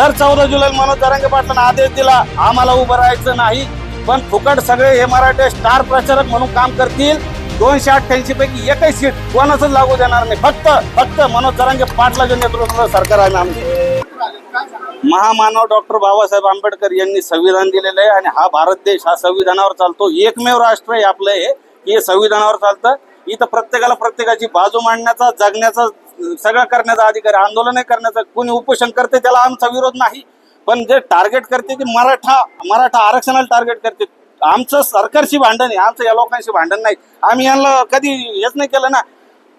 जर चौदा जुलै मनोज जरांगे पाटलांना आदेश दिला आम्हाला उभं राहायचं नाही. पण फुकट सगळे हे मराठे स्टार प्रचारक म्हणून काम करतील. दोनशे अठ्ठ्याऐंशी पैकी एकही सीट कोणाच लागू देणार नाही. फक्त फक्त मनोज जरांगे पाटलाच्या नेतृत्वाचं सरकार आहे आमचं. महामानव डॉक्टर बाबासाहेब आंबेडकर यांनी संविधान दिलेलं आहे आणि हा भारत देश हा संविधानावर चालतो. एकमेव राष्ट्र आहे आपलं हे. की हे संविधानावर चालतं. इथं प्रत्येकाला प्रत्येकाची बाजू मांडण्याचा जगण्याचा सगळं करण्याचा अधिकार आंदोलनही करण्याचा. कोणी उपोषण करते त्याला आमचा विरोध नाही. पण जे टार्गेट करते ते मराठा मराठा आरक्षणाला टार्गेट करते. आमचं सरकारशी भांडण आहे. आमचं या लोकांशी भांडण नाही. आम्ही यांना कधी हेच नाही केलं ना.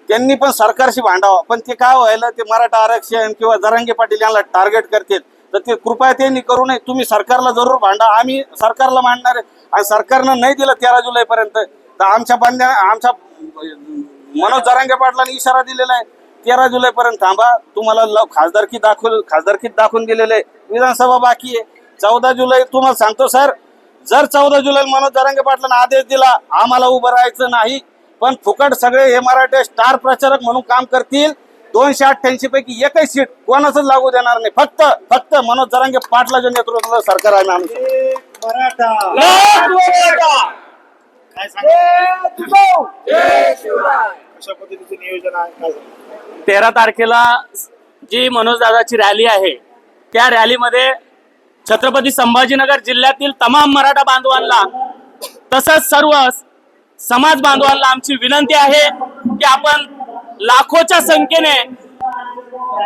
त्यांनी पण सरकारशी भांडावं. पण ते काय व्हायला? ते मराठा आरक्षण किंवा जरांगे पाटील यांना टार्गेट करतात तर ते कृपया त्यांनी करू नये. तुम्ही सरकारला जरूर भांडा. आम्ही सरकारला मांडणार आहे. आणि सरकारनं नाही दिलं तेरा जुलैपर्यंत. तर आमच्या बांध्या आमच्या मनोज जरांगे पाटलांनी इशारा दिलेला आहे. तेरा जुलैपर्यंत थांबा. तुम्हाला लव खासदारकी दाखवून खासदारकीत दाखवून दिलेलं आहे. विधानसभा बाकी आहे. चौदा जुलै तुम्हाला सांगतो सर. जर चौदा जुलै मनोज जरांगे पाटलांना आदेश दिला आम्हाला उभं राहायचं नाही. पण फुकट सगळे हे मराठे स्टार प्रचारक म्हणून काम करतील. दोनशे अठ्ठ्याऐंशी पैकी एकही सीट कोणाच लागू देणार नाही. फक्त फक्त मनोज जरांगे पाटलाच्या नेतृत्वाचं सरकार आहे आमचं मराठा. काय सांगा? कशा पद्धतीचं नियोजन आहे? काय तेरा तारखेला जी मनोज दादाची रॅली आहे त्या रॅलीमध्ये छत्रपती संभाजीनगर जिल्ह्यातील तमाम मराठा बांधवांना तसंच सर्व समाज बांधवांना आमची विनंती आहे की आपण लाखोच्या संख्येने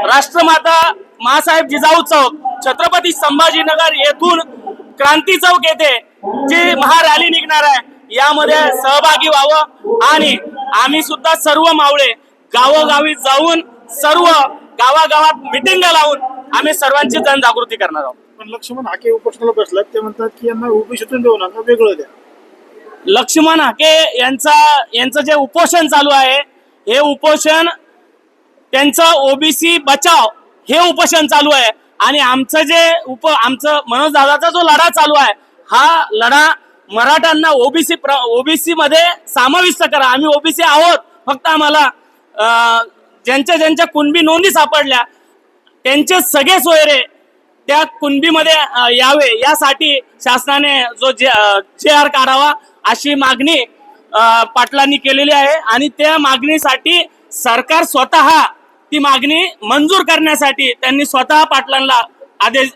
राष्ट्रमाता मासाहेब जिजाऊ चौक छत्रपती संभाजीनगर येथून क्रांती चौक येथे जी महारॅली निघणार आहे यामध्ये सहभागी व्हावं. आणि आम्ही सुद्धा सर्व मावळे गावोगावी जाऊन सर्व गावागावात मिटिंग लावून आम्ही सर्वांची जनजागृती करणार आहोत. पण लक्ष्मण हाके उपोषणाला बसलात ते म्हणतात की यांना ओबीसीतून देऊ नका वेगळं द्या. लक्ष्मण हाके यांचा यांचं जे उपोषण चालू आहे हे उपोषण त्यांचं ओबीसी बचाव हे उपोषण चालू आहे. आणि आमचं जे उप आमचं मनोज दादाचा जो लढा चालू आहे हा लढा मराठ्यांना ओबीसी ओबीसी मध्ये समाविष्ट करा. आम्ही ओबीसी आहोत. फक्त आम्हाला ज्यांच्या ज्यांच्या कुणबी नोंदी सापडल्या त्यांचे सगळे सोयरे त्या कुणबीमध्ये यावे. यासाठी शासनाने जो जे आर काढावा अशी मागणी पाटलांनी केलेली आहे. आणि त्या मागणीसाठी सरकार स्वतः ती मागणी मंजूर करण्यासाठी त्यांनी स्वतः पाटलांना आदेश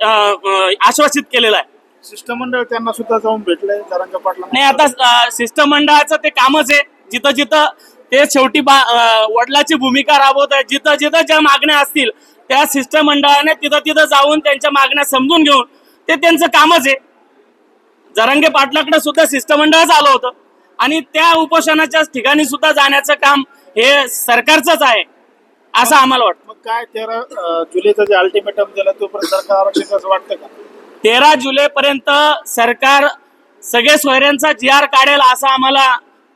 आश्वासित केलेला आहे. शिष्टमंडळ त्यांना सुद्धा जाऊन भेटलंय जरांगा पाटला नाही आता अं, शिष्टमंडळाचं ते कामच आहे. जिथं जिथं ते शेवटी बा- अं, वडिलाची भूमिका राबवत आहे जिथं जिथं ज्या मागण्या असतील त्या शिष्टमंडळाने तिथं तिथं जाऊन त्यांच्या मागण्या समजून घेऊन ते त्यांचं कामच आहे. जरांगे पाटलाकडे सुद्धा शिष्टमंडळच आलं होतं. आणि त्या उपोषणाच्या ठिकाणी सुद्धा जाण्याचं काम हे सरकारचंच आहे असं आम्हाला वाटतं. मग काय तेरा अं, जुलैचा जे अल्टिमेटम दिला तोपर्यंत सरकार आरक्षण वाटतं का? तेरा जुलैपर्यंत सरकार सगळे सोयऱ्यांचा जी आर काढेल असं आम्हाला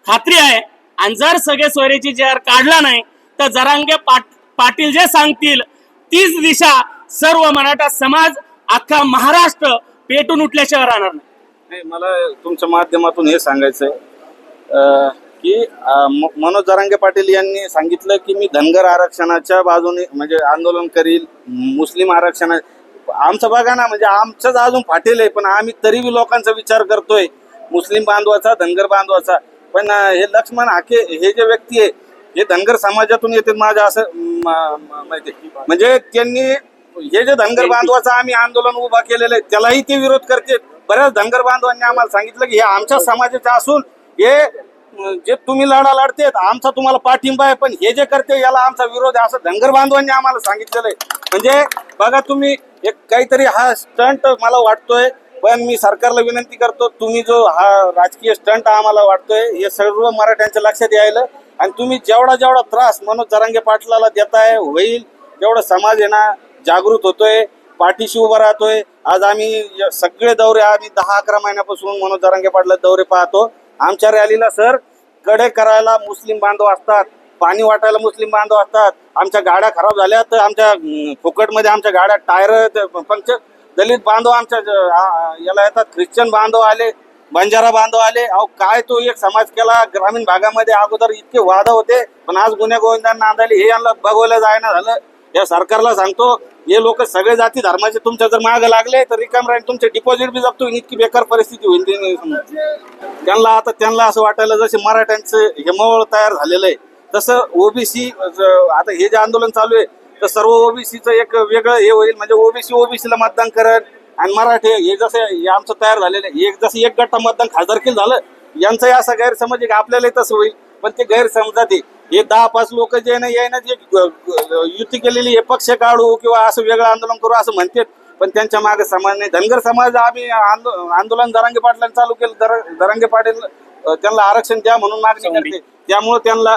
खात्री आहे. आणि जर सगळे सोयऱ्याची जी आर काढला नाही तर जरांगे पाट पाटील जे सांगतील तीच दिशा सर्व मराठा समाज अख्खा महाराष्ट्र पेटून उठल्याशिवाय राहणार नाही. मला तुमच्या माध्यमातून हे सांगायचं आहे की म- मनोज जरांगे पाटील यांनी सांगितलं की मी धनगर आरक्षणाच्या बाजूने म्हणजे आंदोलन करील मुस्लिम आरक्षणा आमचं बघा ना म्हणजे आमचंच अजून फाटेल आहे पण आम्ही तरी बी लोकांचा विचार करतोय. मुस्लिम बांधवाचा धनगर बांधवाचा. पण हे लक्ष्मण हाके हे जे व्यक्ती आहे हे धनगर समाजातून येते माझं असं माहिती आहे. म्हणजे त्यांनी हे जे धनगर बांधवाचं आम्ही आंदोलन उभा केलेलं आहे त्यालाही ते विरोध करते बऱ्याच धनगर बांधवांनी आम्हाला सांगितलं की हे आमच्या समाजाचे असून हे जे तुम्ही लढा लढते आमचा तुम्हाला पाठिंबा आहे पण हे जे करते याला आमचा विरोध आहे असं धनगर बांधवांनी आम्हाला सांगितलेलं आहे. म्हणजे बघा तुम्ही एक काहीतरी हा स्टंट मला वाटतोय पण मी सरकारला विनंती करतो तुम्ही जो हा राजकीय स्टंट आम्हाला वाटतोय हे सर्व मराठ्यांच्या लक्षात यायला. आणि तुम्ही जेवढा जेवढा त्रास मनोज जरांगे पाटलाला देताय होईल तेवढं समाज आहे ना जागृत होतोय पाठीशी उभा राहतोय. आज आम्ही सगळे दौरे आम्ही दहा अकरा महिन्यापासून मनोज जरांगे पाटला दौरे पाहतो. आमच्या रॅलीला सरकडे करायला मुस्लिम बांधव असतात. पाणी वाटायला मुस्लिम बांधव असतात. आमच्या गाड्या खराब झाल्या तर आमच्या फुकटमध्ये आमच्या गाड्या टायर पंक्चर दलित बांधव आमच्या याला येतात. ख्रिश्चन बांधव आले बंजारा बांधव आले. अहो काय तो एक समाज केला? ग्रामीण भागामध्ये अगोदर इतके वाद होते. पण आज गुन्हे गोविंदांना नांदायले हे यांना बघवलं जायना झालं. या सरकारला सांगतो हे लोक सगळे जाती धर्माचे तुमच्या जर मागे लागले तर रिकाम राहील तुमचे डिपॉझिट बी जप्त होईल इतकी बेकार परिस्थिती होईल. ते त्यांना आता त्यांना असं वाटायला जसे मराठ्यांचं हे मवळ तयार झालेलं आहे. तसं ओबीसी आता हे जे आंदोलन चालू आहे तर सर्व ओबीसीचं एक वेगळं हे होईल. म्हणजे ओबीसी ओबीसीला मतदान करत आणि मराठे हे जसं हे आमचं तयार झालेलं आहे एक जसं एक गट्टा मतदान खासदारकील झालं यांचाही असा गैरसमज आहे की आपल्यालाही तसं होईल. पण ते गैरसमजात आहे. हे दहा पाच लोक जे ना यायना जे ग- ग- युती केलेली हे पक्ष काढू किंवा असं वेगळं आंदोलन करू असं म्हणतात. पण त्यांच्या मागे समाज नाही. धनगर समाज आम्ही आंदो- आंदोलन दरांगे पाटलांनी चालू केलं. दर- दरांगे पाटील त्यांना आरक्षण द्या म्हणून मागणी करते. त्यामुळे त्यांना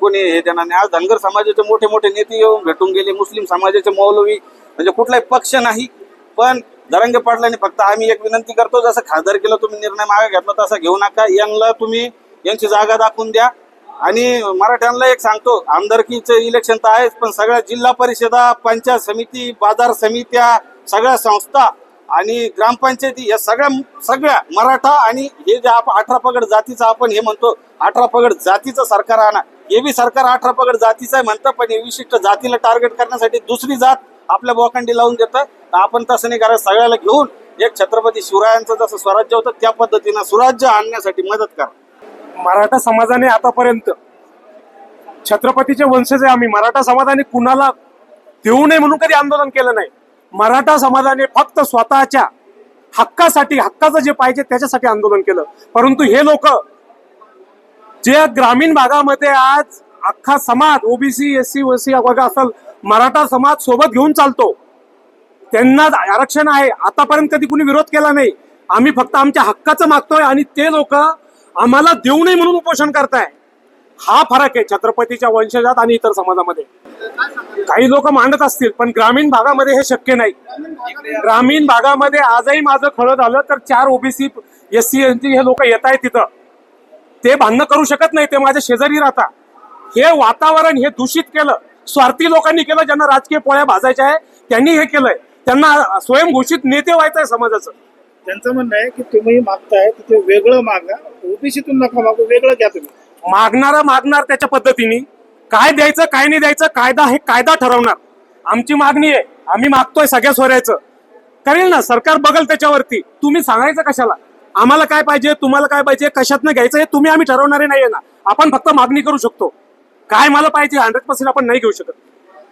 कोणी हे देणार नाही. आज धनगर समाजाचे मोठे मोठे नेते येऊन भेटून गेले मुस्लिम समाजाचे मौलवी म्हणजे कुठलाही पक्ष नाही. पण दरंगे पाटलांनी फक्त आम्ही एक विनंती करतो जसं खासदार केलं तुम्ही निर्णय मागे घेतला तसा घेऊ नका. यांना तुम्ही यांची जागा दाखवून द्या. आणि मराठ्यांना एक सांगतो आमदारकीचं इलेक्शन तर आहेच पण सगळ्या जिल्हा परिषदा पंचायत समिती बाजार समित्या सगळ्या संस्था आणि ग्रामपंचायती या सगळ्या सगळ्या मराठा आणि हे जे आपण अठरा पगड जातीचं आपण हे म्हणतो अठरा पगड जातीचं सरकार आणा. हे बी सरकार अठरा पगड जातीचं आहे म्हणतं पण हे विशिष्ट जातीला टार्गेट करण्यासाठी दुसरी जात आपल्या बोकांडी लावून देतं. तर आपण तसं नाही करायचं. सगळ्याला घेऊन एक छत्रपती शिवरायांचं जसं स्वराज्य होतं त्या पद्धतीनं स्वराज्य आणण्यासाठी मदत करा. मराठा समाजाने आतापर्यंत छत्रपतीचे वंशज आहे आम्ही. मराठा समाजाने कुणाला देऊ नये म्हणून कधी आंदोलन केलं नाही. मराठा समाजाने फक्त स्वतःच्या हक्कासाठी हक्काचं जे पाहिजे त्याच्यासाठी आंदोलन केलं. परंतु हे लोक जे ग्रामीण भागामध्ये आज अख्खा समाज ओबीसी एस सी ओसी वर्ग असेल मराठा समाज सोबत घेऊन चालतो. त्यांना आरक्षण आहे. आतापर्यंत कधी कुणी विरोध केला नाही. आम्ही फक्त आमच्या हक्काचं मागतोय आणि ते लोक आम्हाला देऊ नये म्हणून उपोषण करताय. हा फरक आहे छत्रपतीच्या वंशजात आणि इतर समाजामध्ये. काही लोक मांडत असतील पण ग्रामीण भागामध्ये हे शक्य नाही. ग्रामीण भागामध्ये आजही माझं खरं झालं तर चार ओबीसी एस सी एन हे लोक येत आहेत तिथं. ते भांडणं करू शकत नाही ते माझ्या शेजारी राहता हे वातावरण हे दूषित केलं. स्वार्थी लोकांनी केलं ज्यांना राजकीय पोळ्या भाजायच्या आहे त्यांनी हे केलंय. त्यांना स्वयंघोषित नेते व्हायचं आहे समाजाचं. त्यांचं म्हणणं आहे की तुम्ही मागताय तिथे वेगळं मागा. ओबीसीतून नका मागू वेगळं घ्या तुम्ही. मागणारा मागणार त्याच्या पद्धतीने. काय द्यायचं काय नाही द्यायचं कायदा हे कायदा ठरवणार. आमची मागणी आहे आम्ही मागतोय सगळ्या सोऱ्याचं. करेल ना? सरकार बघल त्याच्यावरती. तुम्ही सांगायचं कशाला? आम्हाला काय पाहिजे तुम्हाला काय पाहिजे कशातनं घ्यायचं हे तुम्ही आम्ही ठरवणारे नाहीये ना. आपण फक्त मागणी करू शकतो. काय मला पाहिजे हंड्रेड पर्सेंट आपण नाही घेऊ शकत.